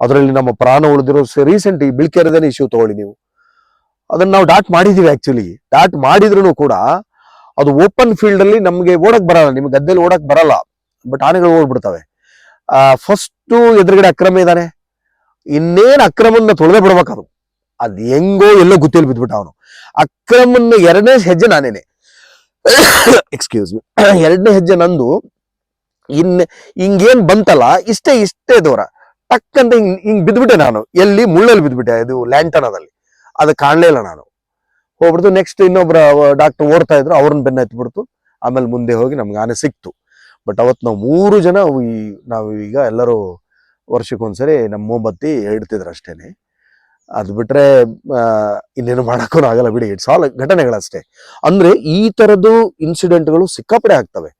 ಅದರಲ್ಲಿ ನಮ್ಮ ಪ್ರಾಣ ಉಳಿದಿರೋ ರೀಸೆಂಟ್ ಈ ಬಿಳ್ಕೆರೆದೇನೆ ಇಶ್ಯೂ ತಗೊಳ್ಳಿ ನೀವು. ಅದನ್ನ ನಾವು ಡಾಟ್ ಮಾಡಿದೀವಿ ಆಕ್ಚುಲಿ ಡಾಟ್ ಮಾಡಿದ್ರು ಕೂಡ ಅದು ಓಪನ್ ಫೀಲ್ಡ್ ಅಲ್ಲಿ ನಮ್ಗೆ ಓಡಕ್ ಬರಲ್ಲ, ನಿಮ್ಗೆ ಗದ್ದೆಲಿ ಓಡಕ್ ಬರಲ್ಲ ಬಟ್ ಆನೆಗಳು ಓಡ್ಬಿಡ್ತವೆ. ಫಸ್ಟ್ ಎದುರುಗಡೆ ಅಕ್ರಮ ಇದ್ದಾನೆ ಇನ್ನೇನ್ ಅಕ್ರಮನ್ನ ತೊಳೆದೇ ಬಿಡ್ಬೇಕು ಅದು. ಅದ್ ಹೆಂಗೋ ಎಲ್ಲೋ ಗುತ್ತಿಯಲ್ಲಿ ಬಿದ್ಬಿಟ್ಟ ಅವನು. ಅಕ್ರಮನ್ನ ಎರಡನೇ ಹೆಜ್ಜೆ ನಾನೇನೆ. ಎಕ್ಸ್ಕ್ಯೂಸ್ ಎರಡನೇ ಹೆಜ್ಜೆ ನಂದು. ಇನ್, ಹಿಂಗೇನ್ ಬಂತಲ್ಲ, ಇಷ್ಟೇ ಇಷ್ಟೇ ದೂರ. ಟಕ್ ಅಂತ ಹಿಂಗ್ ಹಿಂಗ್ ಬಿದ್ಬಿಟ್ಟೆ ನಾನು. ಎಲ್ಲಿ? ಮುಳ್ಳಲ್ಲಿ ಬಿದ್ಬಿಟ್ಟೆ ಇದು ಲ್ಯಾಂಟನದಲ್ಲಿ. ಅದು ಕಾಣಲೇ ಇಲ್ಲ ನಾನು. ಹೋಗ್ಬಿಡ್ತು ನೆಕ್ಸ್ಟ್ ಇನ್ನೊಬ್ರ ಡಾಕ್ಟರ್ ಓಡ್ತಾ ಇದ್ರು, ಅವ್ರನ್ನ ಬೆನ್ನ ಎತ್ಬಿಡ್ತು. ಆಮೇಲೆ ಮುಂದೆ ಹೋಗಿ ನಮ್ಗೆ ಆನೆ ಸಿಕ್ತು. ಬಟ್ ಅವತ್ತು ನಾವು ಮೂರು ಜನ ಈ, ನಾವು ಈಗ ಎಲ್ಲರೂ ವರ್ಷಕ್ಕೊಂದ್ಸರಿ ನಮ್ಮ ಮೊಂಬತ್ತಿ ಇಡ್ತಿದ್ರು ಅಷ್ಟೇನೆ. ಅದು ಬಿಟ್ರೆ ಇನ್ನೇನು ಮಾಡಕ್ಕೂ ಆಗಲ್ಲ ಬಿಡಿ. ಇಟ್ಸ್ ಆಲ್ ಘಟನೆಗಳಷ್ಟೇ. ಅಂದ್ರೆ ಈ ತರದ್ದು ಇನ್ಸಿಡೆಂಟ್ಗಳು ಸಿಕ್ಕಾಪಡೆ ಆಗ್ತವೆ.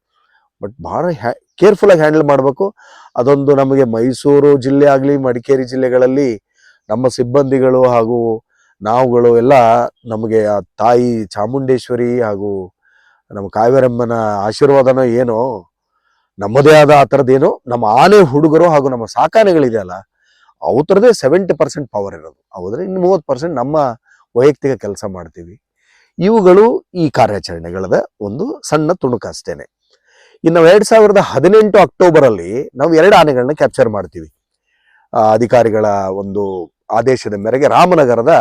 ಬಟ್ ಬಹಳ ಹ್ಯಾ ಕೇರ್ಫುಲ್ಲಾಗಿ ಹ್ಯಾಂಡಲ್ ಮಾಡಬೇಕು. ಅದೊಂದು ನಮಗೆ ಮೈಸೂರು ಜಿಲ್ಲೆ ಆಗಲಿ, ಮಡಿಕೇರಿ ಜಿಲ್ಲೆಗಳಲ್ಲಿ ನಮ್ಮ ಸಿಬ್ಬಂದಿಗಳು ಹಾಗೂ ನಾವುಗಳು ಎಲ್ಲ ನಮಗೆ ಆ ತಾಯಿ ಚಾಮುಂಡೇಶ್ವರಿ ಹಾಗೂ ನಮ್ಮ ಕಾವೇರಮ್ಮನ ಆಶೀರ್ವಾದನ ಏನೋ, ನಮ್ಮದೇ ಆದ ಆ ಥರದ್ದೇನೋ ನಮ್ಮ ಆನೆ ಹುಡುಗರು ಹಾಗೂ ನಮ್ಮ ಸಾಕಾನೆಗಳಿದೆಯಲ್ಲ ಅವು ಥರದೇ ಸೆವೆಂಟಿ ಪರ್ಸೆಂಟ್ ಪವರ್ ಇರೋದು. ಹೌದ್ರೆ? ಇನ್ನು ಮೂವತ್ತು ಪರ್ಸೆಂಟ್ ನಮ್ಮ ವೈಯಕ್ತಿಕ ಕೆಲಸ ಮಾಡ್ತೀವಿ. ಇವುಗಳು ಈ ಕಾರ್ಯಾಚರಣೆಗಳದ ಒಂದು ಸಣ್ಣ ತುಣುಕು ಅಷ್ಟೇನೆ. ಇನ್ನು ಎರಡ್ ಸಾವಿರದ ಹದಿನೆಂಟು ಅಕ್ಟೋಬರ್ ಅಲ್ಲಿ ನಾವು ಎರಡು ಆನೆಗಳನ್ನ ಕ್ಯಾಪ್ಚರ್ ಮಾಡ್ತೀವಿ. ಅಧಿಕಾರಿಗಳ ಒಂದು ಆದೇಶದ ಮೇರೆಗೆ ರಾಮನಗರದ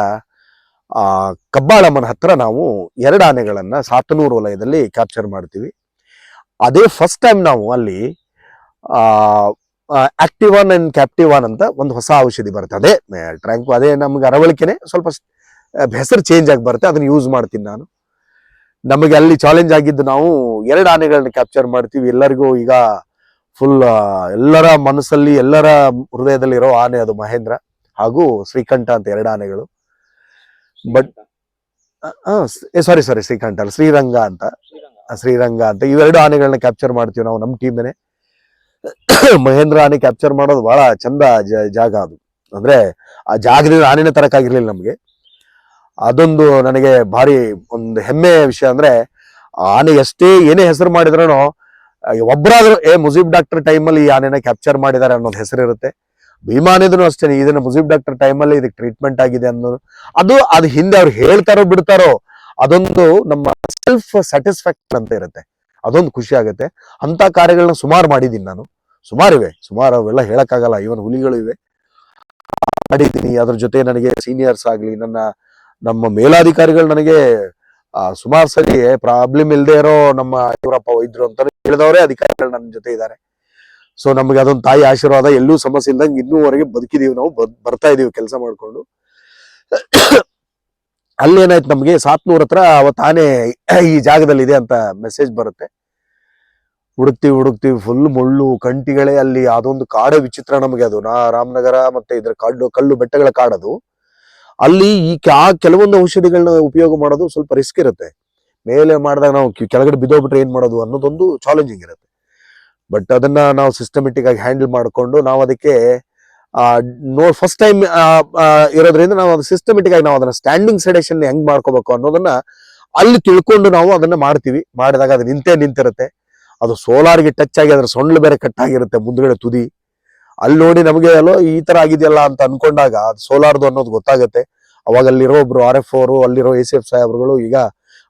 ಕಬ್ಬಾಳಮ್ಮನ ಹತ್ರ ನಾವು ಎರಡು ಆನೆಗಳನ್ನ ಸಾತನೂರು ವಲಯದಲ್ಲಿ ಕ್ಯಾಪ್ಚರ್ ಮಾಡ್ತೀವಿ. ಅದೇ ಫಸ್ಟ್ ಟೈಮ್ ನಾವು ಅಲ್ಲಿ ಆಕ್ಟಿವಾನ್ ಅಂಡ್ ಕ್ಯಾಪ್ಟಿವಾನ್ ಅಂತ ಒಂದು ಹೊಸ ಔಷಧಿ ಬರುತ್ತೆ. ಅದೇ, ಟ್ರ್ಯಾಂಕು, ಅದೇ ನಮ್ಗೆ ಅರವಳಿಕೆನೆ ಸ್ವಲ್ಪ ಹೆಸರು ಚೇಂಜ್ ಆಗಿ ಬರುತ್ತೆ. ಅದನ್ನ ಯೂಸ್ ಮಾಡ್ತೀನಿ ನಾನು. ನಮಗೆ ಅಲ್ಲಿ ಚಾಲೆಂಜ್ ಆಗಿದ್ದು ನಾವು ಎರಡು ಆನೆಗಳನ್ನ ಕ್ಯಾಪ್ಚರ್ ಮಾಡ್ತೀವಿ. ಎಲ್ಲರಿಗೂ ಈಗ ಫುಲ್ ಎಲ್ಲರ ಮನಸ್ಸಲ್ಲಿ, ಎಲ್ಲರ ಹೃದಯದಲ್ಲಿ ಇರೋ ಆನೆ ಅದು ಮಹೇಂದ್ರ ಹಾಗೂ ಶ್ರೀಕಂಠ ಅಂತ ಎರಡು ಆನೆಗಳು. ಬಟ್ ಸಾರಿ ಸಾರಿ ಶ್ರೀಕಂಠ ಅಲ್ಲ, ಶ್ರೀರಂಗ ಅಂತ. ಶ್ರೀರಂಗ ಅಂತ. ಇವೆರಡು ಆನೆಗಳನ್ನ ಕ್ಯಾಪ್ಚರ್ ಮಾಡ್ತೀವಿ ನಾವು ನಮ್ಮ ಟೀಮೇನೆ ಮಹೇಂದ್ರ ಆನೆ ಕ್ಯಾಪ್ಚರ್ ಮಾಡೋದು ಬಹಳ ಚಂದ ಜಾಗ ಅದು. ಅಂದ್ರೆ ಆ ಜಾಗದಿಂದ ಆನೆನ ತರಕಾಗಿರ್ಲಿಲ್ಲ ನಮ್ಗೆ. ಅದೊಂದು ನನಗೆ ಭಾರಿ ಒಂದು ಹೆಮ್ಮೆಯ ವಿಷಯ ಅಂದ್ರೆ, ಆನೆ ಎಷ್ಟೇ ಏನೇ ಹೆಸರು ಮಾಡಿದ್ರೂ ಒಬ್ಬರಾದ್ರೂ ಏ, ಮುಜೀಬ್ ಡಾಕ್ಟರ್ ಟೈಮಲ್ಲಿ ಈ ಆನೆನ ಕ್ಯಾಪ್ಚರ್ ಮಾಡಿದ್ದಾರೆ ಅನ್ನೋದು ಹೆಸರಿರುತ್ತೆ. ಭೀಮಾನಿದ್ರು ಅಷ್ಟೇ, ಇದನ್ನ ಮುಜೀಬ್ ಡಾಕ್ಟರ್ ಟೈಮಲ್ಲಿ ಇದಕ್ಕೆ ಟ್ರೀಟ್ಮೆಂಟ್ ಆಗಿದೆ ಅನ್ನೋದು ಅದು ಅದು ಹಿಂದೆ ಅವ್ರು ಹೇಳ್ತಾರೋ ಬಿಡ್ತಾರೋ, ಅದೊಂದು ನಮ್ಮ ಸೆಲ್ಫ್ ಸ್ಯಾಟಿಸ್ಫ್ಯಾಕ್ಷನ್ ಅಂತ ಇರುತ್ತೆ. ಅದೊಂದು ಖುಷಿ ಆಗುತ್ತೆ. ಅಂತ ಕಾರ್ಯಗಳನ್ನ ಸುಮಾರು ಮಾಡಿದ್ದೀನಿ ನಾನು. ಸುಮಾರು ಇವೆ. ಸುಮಾರು ಅವೆಲ್ಲ ಹೇಳಕ್ಕಾಗಲ್ಲ. ಇವನ್ ಹುಲಿಗಳು ಇವೆ. ಮಾಡಿದ್ದೀನಿ. ಅದ್ರ ಜೊತೆ ನನಗೆ ಸೀನಿಯರ್ಸ್ ಆಗ್ಲಿ, ನನ್ನ ನಮ್ಮ ಮೇಲಾಧಿಕಾರಿಗಳು ನನಗೆ ಸುಮಾರು ಸರಿ ಪ್ರಾಬ್ಲಮ್ ಇಲ್ಲದೆ ಇರೋ ನಮ್ಮ ಇವರಪ್ಪ ವೈದ್ಯರು ಅಂತ ಹೇಳಿದವರೇ, ಅಧಿಕಾರಿಗಳು ನನ್ನ ಜೊತೆ ಇದ್ದಾರೆ. ಸೊ ನಮಗೆ ಅದೊಂದು ತಾಯಿ ಆಶೀರ್ವಾದ, ಎಲ್ಲೂ ಸಮಸ್ಯೆ ಇಲ್ದಂಗೆ ಇನ್ನೂವರೆಗೆ ಬದುಕಿದೀವಿ ನಾವು ಬರ್ತಾ ಇದೀವಿ ಕೆಲಸ ಮಾಡ್ಕೊಂಡು. ಅಲ್ಲೇನಾಯ್ತು ನಮಗೆ, ಸಾತ್ನೂರ್ ಹತ್ರ ಅವ ತಾನೇ ಈ ಜಾಗದಲ್ಲಿ ಇದೆ ಅಂತ ಮೆಸೇಜ್ ಬರುತ್ತೆ. ಹುಡುಕ್ತಿವಿ ಹುಡುಕ್ತಿವಿ ಫುಲ್ ಮುಳ್ಳು, ಕಂಟಿಗಳೇ ಅಲ್ಲಿ ಅದೊಂದು ಕಾಡ ವಿಚಿತ್ರ ನಮಗೆ ಅದು. ನಾ ರಾಮನಗರ ಮತ್ತೆ ಇದ್ರ ಕಾಡು, ಕಲ್ಲು, ಬೆಟ್ಟಗಳ ಕಾಡದು. ಅಲ್ಲಿ ಈ ಆ ಕೆಲವೊಂದು ಔಷಧಿಗಳನ್ನ ಉಪಯೋಗ ಮಾಡೋದು ಸ್ವಲ್ಪ ರಿಸ್ಕ್ ಇರುತ್ತೆ. ಮೇಲೆ ಮಾಡಿದಾಗ ನಾವು ಕೆಳಗಡೆ ಬಿದ್ದೋಗ್ಬಿಟ್ರೆ ಏನ್ ಮಾಡೋದು ಅನ್ನೋದೊಂದು ಚಾಲೆಂಜಿಂಗ್ ಇರುತ್ತೆ. ಬಟ್ ಅದನ್ನ ನಾವು ಸಿಸ್ಟಮೆಟಿಕ್ ಆಗಿ ಹ್ಯಾಂಡಲ್ ಮಾಡಿಕೊಂಡು ನಾವು ಅದಕ್ಕೆ ನೋ ಫಸ್ಟ್ ಟೈಮ್ ಇರೋದ್ರಿಂದ ನಾವು ಅದು ಸಿಸ್ಟಮೆಟಿಕ್ ಆಗಿ ನಾವು ಅದನ್ನ ಸ್ಟ್ಯಾಂಡಿಂಗ್ ಸೆಡೇಷನ್ ಹೆಂಗ್ ಮಾಡ್ಕೋಬೇಕು ಅನ್ನೋದನ್ನ ಅಲ್ಲಿ ತಿಳ್ಕೊಂಡು ನಾವು ಅದನ್ನ ಮಾಡ್ತೀವಿ. ಮಾಡಿದಾಗ ಅದು ನಿಂತೇ ನಿಂತಿರುತ್ತೆ. ಅದು ಸೋಲಾರ್ಗೆ ಟಚ್ ಆಗಿ ಅದ್ರ ಸೊಂಡ್ಲು ಬೇರೆ ಕಟ್ ಆಗಿರುತ್ತೆ, ಮುಂದ್ಗಡೆ ತುದಿ. ಅಲ್ಲಿ ನೋಡಿ ನಮಗೆ ಅಲ್ಲೋ ಈ ತರ ಆಗಿದೆಯಲ್ಲ ಅಂತ ಅನ್ಕೊಂಡಾಗ ಅದು ಸೋಲಾರ್ದು ಅನ್ನೋದು ಗೊತ್ತಾಗುತ್ತೆ. ಅವಾಗ ಅಲ್ಲಿರೋ ಒಬ್ರು ಆರ್ ಎಫ್ ಅವರು, ಅಲ್ಲಿರೋ ಎ ಸಿ ಎಫ್ ಸಾಹೇಬ್ರುಗಳು, ಈಗ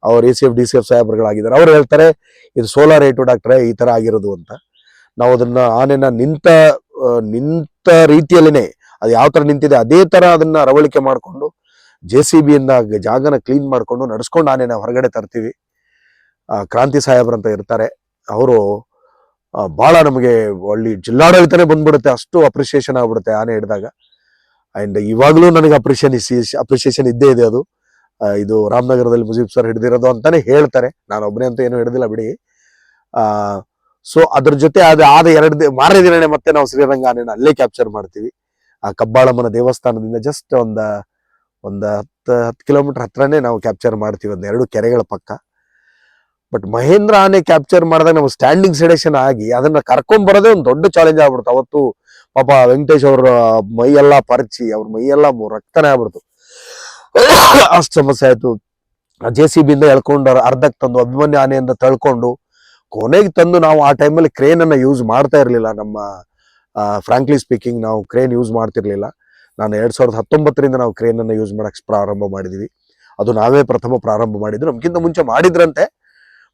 ಅವ್ರ A C F D C F ಸಾಹೇಬ್ರುಗಳಾಗಿದ್ದಾರೆ. ಅವ್ರು ಹೇಳ್ತಾರೆ, ಇದು ಸೋಲಾರ್ ಏಟು ಡಾಕ್ಟ್ರೆ, ಈ ತರ ಆಗಿರೋದು ಅಂತ. ನಾವು ಅದನ್ನ ಆನೆನ ನಿಂತ ನಿಂತ ರೀತಿಯಲ್ಲಿನೇ, ಅದು ಯಾವ ತರ ನಿಂತಿದೆ, ಅದೇ ತರ ಅದನ್ನ ಅರವಳಿಕೆ ಮಾಡ್ಕೊಂಡು ಜೆ ಸಿ ಬಿಯಿಂದ ಜಾಗನ ಕ್ಲೀನ್ ಮಾಡ್ಕೊಂಡು, ನಡೆಸ್ಕೊಂಡು ಆನೆನ ಹೊರಗಡೆ ತರ್ತೀವಿ. ಕ್ರಾಂತಿ ಸಾಹೇಬ್ರಂತ ಇರ್ತಾರೆ. ಅವರು ಬಹಳ ನಮಗೆ ಒಳ್ಳೆ ಜಿಲ್ಲಾಡಳಿತನೇ ಬಂದ್ಬಿಡುತ್ತೆ, ಅಷ್ಟು ಅಪ್ರಿಸಿಯೇಷನ್ ಆಗ್ಬಿಡುತ್ತೆ ಆನೆ ಹಿಡಿದಾಗ. ಅಂಡ್ ಇವಾಗಲೂ ನನಗೆ ಅಪ್ರಿಷಿಯೇಷನ್ ಅಪ್ರಿಸಿಯೇಷನ್ ಇದ್ದೇ ಇದೆ ಅದು. ಇದು ರಾಮನಗರದಲ್ಲಿ ಮುಜೀಬ್ ಸರ್ ಹಿಡಿದಿರೋದು ಅಂತಾನೆ ಹೇಳ್ತಾರೆ. ನಾನು ಒಬ್ಬನೇ ಅಂತ ಏನು ಹಿಡಿದಿಲ್ಲ ಬಿಡಿ. ಆ ಸೊ ಅದ್ರ ಜೊತೆ ಅದ ಆದ ಎರಡು ದಿ- ಮಾರನೇ ದಿನನೇ ಮತ್ತೆ ನಾವು ಶ್ರೀರಂಗ ಆನೆನ ಅಲ್ಲೇ ಕ್ಯಾಪ್ಚರ್ ಮಾಡ್ತೀವಿ. ಆ ಕಬ್ಬಾಳಮ್ಮನ ದೇವಸ್ಥಾನದಿಂದ ಜಸ್ಟ್ ಒಂದ, ಒಂದ್ ಹತ್ತು ಹತ್ತು ಕಿಲೋಮೀಟರ್ ಹತ್ರನೇ ನಾವು ಕ್ಯಾಪ್ಚರ್ ಮಾಡ್ತೀವಿ. ಒಂದು ಎರಡು ಕೆರೆಗಳ ಪಕ್ಕ. ಬಟ್ ಮಹೇಂದ್ರ ಆನೆ ಕ್ಯಾಪ್ಚರ್ ಮಾಡಿದಾಗ ನಮ್ಗೆ ಸ್ಟ್ಯಾಂಡಿಂಗ್ ಸೆಡೇಷನ್ ಆಗಿ ಅದನ್ನ ಕರ್ಕೊಂಡ್ ಬರೋದೇ ಒಂದು ದೊಡ್ಡ ಚಾಲೆಂಜ್ ಆಗ್ಬಿಡ್ತು. ಅವತ್ತು ಪಾಪ ವೆಂಕಟೇಶ್ ಅವ್ರ ಮೈಯೆಲ್ಲ ಪರಚಿ, ಅವ್ರ ಮೈಯೆಲ್ಲ ಎಲ್ಲ ರಕ್ತನೇ ಆಗ್ಬಿಡ್ತು. ಅಷ್ಟು ಸಮಸ್ಯೆ ಆಯ್ತು. ಜೆ ಸಿ ಬಿಯಿಂದ ಎಳ್ಕೊಂಡು ಅರ್ಧಕ್ಕೆ ತಂದು, ಅಭಿಮನ್ಯ ಆನೆಯಿಂದ ತಳ್ಕೊಂಡು, ಕೊನೆಗೆ ತಂದು ನಾವು ಆ ಟೈಮಲ್ಲಿ ಕ್ರೇನ್ ಅನ್ನ ಯೂಸ್ ಮಾಡ್ತಾ ಇರ್ಲಿಲ್ಲ. ನಮ್ಮ ಫ್ರಾಂಕ್ಲಿ ಸ್ಪೀಕಿಂಗ್ ನಾವು ಕ್ರೇನ್ ಯೂಸ್ ಮಾಡ್ತಿರ್ಲಿಲ್ಲ. ನಾನು ಎರಡ್ ಸಾವಿರದ ಹತ್ತೊಂಬತ್ತರಿಂದ ನಾವು ಕ್ರೇನ್ ಅನ್ನ ಯೂಸ್ ಮಾಡಕ್ ಪ್ರಾರಂಭ ಮಾಡಿದ್ವಿ. ಅದು ನಾವೇ ಪ್ರಥಮ ಪ್ರಾರಂಭ ಮಾಡಿದ್ದು. ನಮ್ಗಿಂತ ಮುಂಚೆ ಮಾಡಿದ್ರಂತೆ.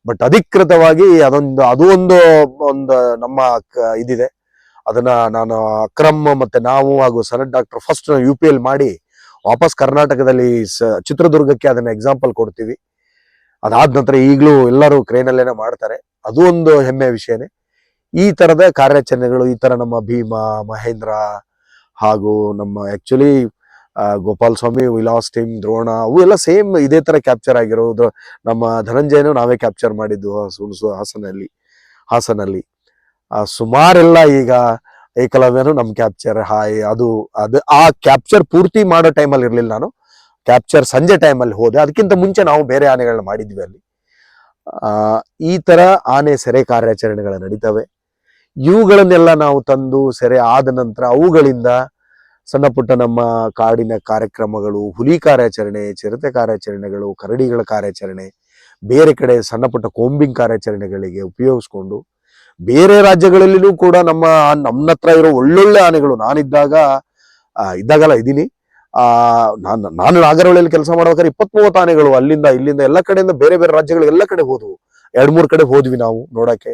ಬಟ್ ಅಧಿಕೃತವಾಗಿ ಅದೊಂದು, ಅದು ಒಂದು ಒಂದು ನಮ್ಮ ಇದಿದೆ. ಅದನ್ನ ನಾನು ಅಕ್ರಮ್ ಮತ್ತೆ ನಾವು ಹಾಗೂ Sanath doctor first U P L ಮಾಡಿ ವಾಪಸ್ ಕರ್ನಾಟಕದಲ್ಲಿ ಚಿತ್ರದುರ್ಗಕ್ಕೆ ಅದನ್ನ ಎಕ್ಸಾಂಪಲ್ ಕೊಡ್ತೀವಿ. ಅದಾದ ನಂತರ ಈಗಲೂ ಎಲ್ಲರೂ ಕ್ರೇನಲ್ಲೇನೆ ಮಾಡ್ತಾರೆ. ಅದು ಒಂದು ಹೆಮ್ಮೆಯ ವಿಷಯನೇ. ಈ ತರದ ಕಾರ್ಯಾಚರಣೆಗಳು ಈ ತರ ನಮ್ಮ ಭೀಮಾ, ಮಹೇಂದ್ರ ಹಾಗೂ ನಮ್ಮ ಆಕ್ಚುಲಿ ಗೋಪಾಲ್ ಸ್ವಾಮಿ ವಿಲಾಸ್ ಟೀಮ್, ದ್ರೋಣ ಅವು ಎಲ್ಲ ಸೇಮ್ ಇದೇ ತರ ಕ್ಯಾಪ್ಚರ್ ಆಗಿರೋದು. ನಮ್ಮ ಧನಂಜಯನು ನಾವೇ ಕ್ಯಾಪ್ಚರ್ ಮಾಡಿದ್ದು ಹಾಸನಲ್ಲಿ ಹಾಸನಲ್ಲಿ. ಸುಮಾರೆಲ್ಲ ಈಗ ಏಕಲವ್ಯನು ನಮ್ ಕ್ಯಾಪ್ಚರ್ ಹಾಯ್, ಅದು ಅದು, ಆ ಕ್ಯಾಪ್ಚರ್ ಪೂರ್ತಿ ಮಾಡೋ ಟೈಮಲ್ಲಿ ಇರ್ಲಿಲ್ಲ ನಾನು. ಕ್ಯಾಪ್ಚರ್ ಸಂಜೆ ಟೈಮಲ್ಲಿ ಹೋದೆ. ಅದಕ್ಕಿಂತ ಮುಂಚೆ ನಾವು ಬೇರೆ ಆನೆಗಳನ್ನ ಮಾಡಿದ್ವಿ ಅಲ್ಲಿ. ಈ ತರ ಆನೆ ಸೆರೆ ಕಾರ್ಯಾಚರಣೆಗಳು ನಡೀತವೆ. ಇವುಗಳನ್ನೆಲ್ಲ ನಾವು ತಂದು ಸೆರೆ ಆದ ನಂತರ ಅವುಗಳಿಂದ ಸಣ್ಣ ಪುಟ್ಟ ನಮ್ಮ ಕಾಡಿನ ಕಾರ್ಯಕ್ರಮಗಳು, ಹುಲಿ ಕಾರ್ಯಾಚರಣೆ, ಚಿರತೆ ಕಾರ್ಯಾಚರಣೆಗಳು, ಕರಡಿಗಳ ಕಾರ್ಯಾಚರಣೆ, ಬೇರೆ ಕಡೆ ಸಣ್ಣ ಪುಟ್ಟ ಕೋಂಬಿಂಗ್ ಕಾರ್ಯಾಚರಣೆಗಳಿಗೆ ಉಪಯೋಗಿಸ್ಕೊಂಡು, ಬೇರೆ ರಾಜ್ಯಗಳಲ್ಲಿಯೂ ಕೂಡ ನಮ್ಮ ನಮ್ಮ ಹತ್ರ ಇರೋ ಒಳ್ಳೊಳ್ಳೆ ಆನೆಗಳು ನಾನಿದ್ದಾಗ ಇದ್ದಾಗಲ್ಲ ಇದ್ದೀನಿ. ಆ, ನಾನು ನಾನು ನಾಗರಹೊಳೆಯಲ್ಲಿ ಕೆಲಸ ಮಾಡ್ಬೇಕಾದ್ರೆ ಇಪ್ಪತ್ತ್ ಮೂವತ್ತು ಆನೆಗಳು ಅಲ್ಲಿಂದ, ಇಲ್ಲಿಂದ ಎಲ್ಲ ಕಡೆಯಿಂದ ಬೇರೆ ಬೇರೆ ರಾಜ್ಯಗಳಿಗೆಲ್ಲ ಕಡೆ ಹೋದವು. ಎರಡ್ ಮೂರು ಕಡೆ ಹೋದ್ವಿ ನಾವು ನೋಡಕ್ಕೆ.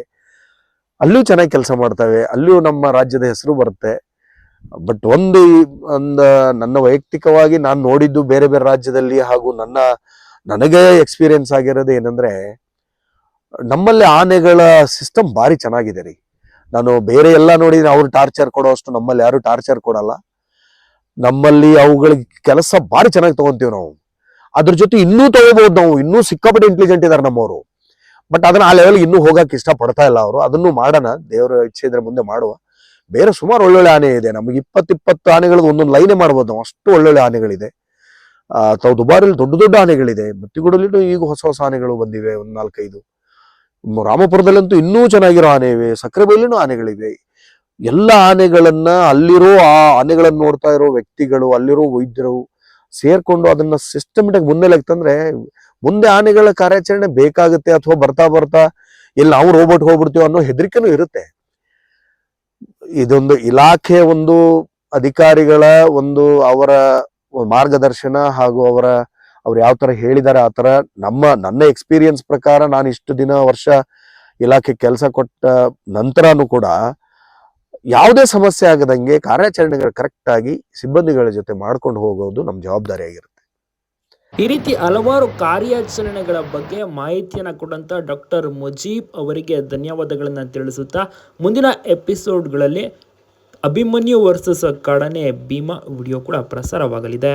ಅಲ್ಲೂ ಚೆನ್ನಾಗಿ ಕೆಲಸ ಮಾಡ್ತವೆ. ಅಲ್ಲೂ ನಮ್ಮ ರಾಜ್ಯದ ಹೆಸರು ಬರುತ್ತೆ. ಬಟ್ ಒಂದು ಒಂದು ನನ್ನ ವೈಯಕ್ತಿಕವಾಗಿ ನಾನು ನೋಡಿದ್ದು ಬೇರೆ ಬೇರೆ ರಾಜ್ಯದಲ್ಲಿ ಹಾಗೂ ನನ್ನ, ನನಗೆ ಎಕ್ಸ್ಪೀರಿಯನ್ಸ್ ಆಗಿರೋದು ಏನಂದ್ರೆ, ನಮ್ಮಲ್ಲಿ ಆನೆಗಳ ಸಿಸ್ಟಮ್ ಭಾರಿ ಚೆನ್ನಾಗಿದೆ ರೀ. ನಾನು ಬೇರೆ ಎಲ್ಲ ನೋಡಿದ್ರೆ ಅವ್ರು ಟಾರ್ಚರ್ ಕೊಡೋ ಅಷ್ಟು ನಮ್ಮಲ್ಲಿ ಯಾರು ಟಾರ್ಚರ್ ಕೊಡಲ್ಲ. ನಮ್ಮಲ್ಲಿ ಅವುಗಳಿಗೆ ಕೆಲಸ ಭಾರಿ ಚೆನ್ನಾಗಿ ತಗೊಂತೀವಿ ನಾವು. ಅದ್ರ ಜೊತೆ ಇನ್ನೂ ತಗೋಬಹುದು ನಾವು. ಇನ್ನೂ ಸಿಕ್ಕಾಪಟ್ಟೆ ಇಂಟೆಲಿಜೆಂಟ್ ಇದಾರೆ ನಮ್ಮವರು. ಬಟ್ ಅದನ್ನ ಆ ಲೆವೆಲ್ ಇನ್ನೂ ಹೋಗಕ್ಕೆ ಇಷ್ಟ ಪಡ್ತಾ ಇಲ್ಲ ಅವರು. ಅದನ್ನು ಮಾಡೋಣ. ದೇವರ ಇಚ್ಛೆ ಇದ್ರೆ ಮುಂದೆ ಮಾಡುವ. ಬೇರೆ ಸುಮಾರು ಒಳ್ಳೊಳ್ಳೆ ಆನೆ ಇದೆ. ನಮಗೆ ಇಪ್ಪತ್ತು ಇಪ್ಪತ್ತು ಆನೆಗಳದ್ದು ಒಂದೊಂದು ಲೈನೇ ಮಾಡ್ಬೋದು ನಾವು. ಅಷ್ಟು ಒಳ್ಳೊಳ್ಳೆ ಆನೆಗಳಿದೆ. ಅಥವಾ ದುಬಾರಿಲಿ ದೊಡ್ಡ ದೊಡ್ಡ ಆನೆಗಳಿದೆ. ಮತ್ತಿಗೂಡಲ್ಲಿ ಈಗ ಹೊಸ ಹೊಸ ಆನೆಗಳು ಬಂದಿವೆ. ಒಂದು ನಾಲ್ಕೈದು. ರಾಮಪುರದಲ್ಲಂತೂ ಇನ್ನೂ ಚೆನ್ನಾಗಿರೋ ಆನೆ ಇವೆ. ಸಕ್ಕರೆಬೈಲಿನೂ ಆನೆಗಳಿವೆ. ಎಲ್ಲ ಆನೆಗಳನ್ನ ಅಲ್ಲಿರೋ ಆ ಆನೆಗಳನ್ನ ನೋಡ್ತಾ ಇರೋ ವ್ಯಕ್ತಿಗಳು, ಅಲ್ಲಿರೋ ವೈದ್ಯರು ಸೇರ್ಕೊಂಡು ಅದನ್ನ ಸಿಸ್ಟಮೆಟಿಕ್ ಮುನ್ನೆಲೆಗೆ ತಂದ್ರೆ ಮುಂದೆ ಆನೆಗಳ ಕಾರ್ಯಾಚರಣೆ ಬೇಕಾಗುತ್ತೆ ಅಥವಾ ಬರ್ತಾ ಬರ್ತಾ ಇಲ್ಲಿ ನಾವು ರೋಬೋಟ್ ಹೋಗ್ಬಿಡ್ತೀವಿ ಅನ್ನೋ ಹೆದರಿಕೆನೂ ಇರುತ್ತೆ. ಇದೊಂದು ಇಲಾಖೆ ಒಂದು ಅಧಿಕಾರಿಗಳ ಒಂದು ಅವರ ಮಾರ್ಗದರ್ಶನ ಹಾಗೂ ಅವರ, ಅವ್ರು ಯಾವ ತರ ಹೇಳಿದ್ದಾರೆ ಆ ತರ ನಮ್ಮ, ನನ್ನ ಎಕ್ಸ್ಪೀರಿಯನ್ಸ್ ಪ್ರಕಾರ ನಾನು ಇಷ್ಟು ದಿನ ವರ್ಷ ಇಲಾಖೆ ಕೆಲಸ ಕೊಟ್ಟ ನಂತರನೂ ಕೂಡ ಯಾವುದೇ ಸಮಸ್ಯೆ ಆಗದಂಗೆ ಕಾರ್ಯಾಚರಣೆಗಳು ಕರೆಕ್ಟ್ ಆಗಿ ಸಿಬ್ಬಂದಿಗಳ ಜೊತೆ ಮಾಡ್ಕೊಂಡು ಹೋಗೋದು ನಮ್ಮ ಜವಾಬ್ದಾರಿ ಆಗಿರುತ್ತೆ ಈ ರೀತಿ ಹಲವಾರು ಕಾರ್ಯಾಚರಣೆಗಳ ಬಗ್ಗೆ ಮಾಹಿತಿಯನ್ನು ಕೊಟ್ಟಂತ ಡಾಕ್ಟರ್ ಮುಜೀಬ್ ಅವರಿಗೆ ಧನ್ಯವಾದಗಳನ್ನು ತಿಳಿಸುತ್ತಾ ಮುಂದಿನ ಎಪಿಸೋಡ್ಗಳಲ್ಲಿ ಅಭಿಮನ್ಯು ವರ್ಸಸ್ ಕಾಡನೆ ಭೀಮಾ ವಿಡಿಯೋ ಕೂಡ ಪ್ರಸಾರವಾಗಲಿದೆ.